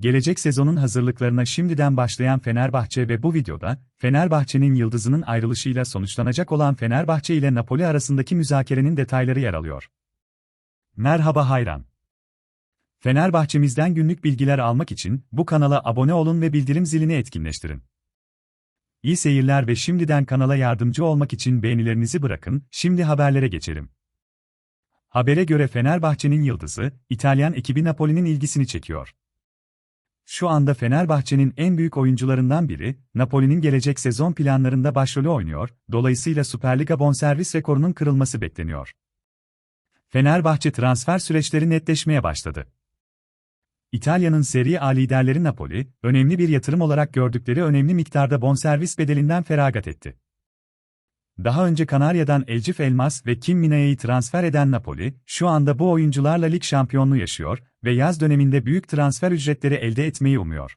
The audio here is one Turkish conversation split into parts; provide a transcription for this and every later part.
Gelecek sezonun hazırlıklarına şimdiden başlayan Fenerbahçe ve bu videoda, Fenerbahçe'nin yıldızının ayrılışıyla sonuçlanacak olan Fenerbahçe ile Napoli arasındaki müzakerenin detayları yer alıyor. Merhaba hayran. Fenerbahçemizden günlük bilgiler almak için bu kanala abone olun ve bildirim zilini etkinleştirin. İyi seyirler ve şimdiden kanala yardımcı olmak için beğenilerinizi bırakın, şimdi haberlere geçelim. Habere göre Fenerbahçe'nin yıldızı, İtalyan ekibi Napoli'nin ilgisini çekiyor. Şu anda Fenerbahçe'nin en büyük oyuncularından biri, Napoli'nin gelecek sezon planlarında başrolü oynuyor, dolayısıyla Süperliga bonservis rekorunun kırılması bekleniyor. Fenerbahçe transfer süreçleri netleşmeye başladı. İtalya'nın Serie A liderleri Napoli, önemli bir yatırım olarak gördükleri önemli miktarda bonservis bedelinden feragat etti. Daha önce Kanarya'dan Elcif Elmas ve Kim Minaye'yi transfer eden Napoli, şu anda bu oyuncularla lig şampiyonluğu yaşıyor ve yaz döneminde büyük transfer ücretleri elde etmeyi umuyor.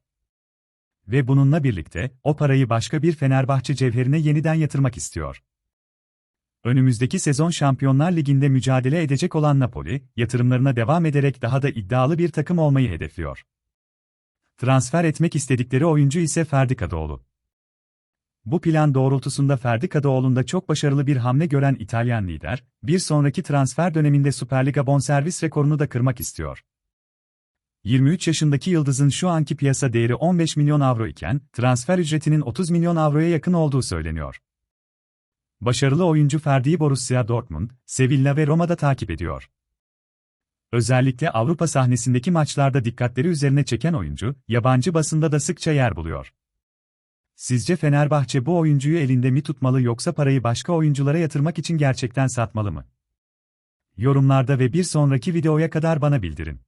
Ve bununla birlikte, o parayı başka bir Fenerbahçe cevherine yeniden yatırmak istiyor. Önümüzdeki sezon Şampiyonlar Ligi'nde mücadele edecek olan Napoli, yatırımlarına devam ederek daha da iddialı bir takım olmayı hedefliyor. Transfer etmek istedikleri oyuncu ise Ferdi Kadıoğlu. Bu plan doğrultusunda Ferdi Kadıoğlu'nda çok başarılı bir hamle gören İtalyan lider, bir sonraki transfer döneminde Süperliga bonservis rekorunu da kırmak istiyor. 23 yaşındaki Yıldız'ın şu anki piyasa değeri 15 milyon avro iken, transfer ücretinin 30 milyon avroya yakın olduğu söyleniyor. Başarılı oyuncu Ferdi'yi Borussia Dortmund, Sevilla ve Roma'da takip ediyor. Özellikle Avrupa sahnesindeki maçlarda dikkatleri üzerine çeken oyuncu, yabancı basında da sıkça yer buluyor. Sizce Fenerbahçe bu oyuncuyu elinde mi tutmalı yoksa parayı başka oyunculara yatırmak için gerçekten satmalı mı? Yorumlarda ve bir sonraki videoya kadar bana bildirin.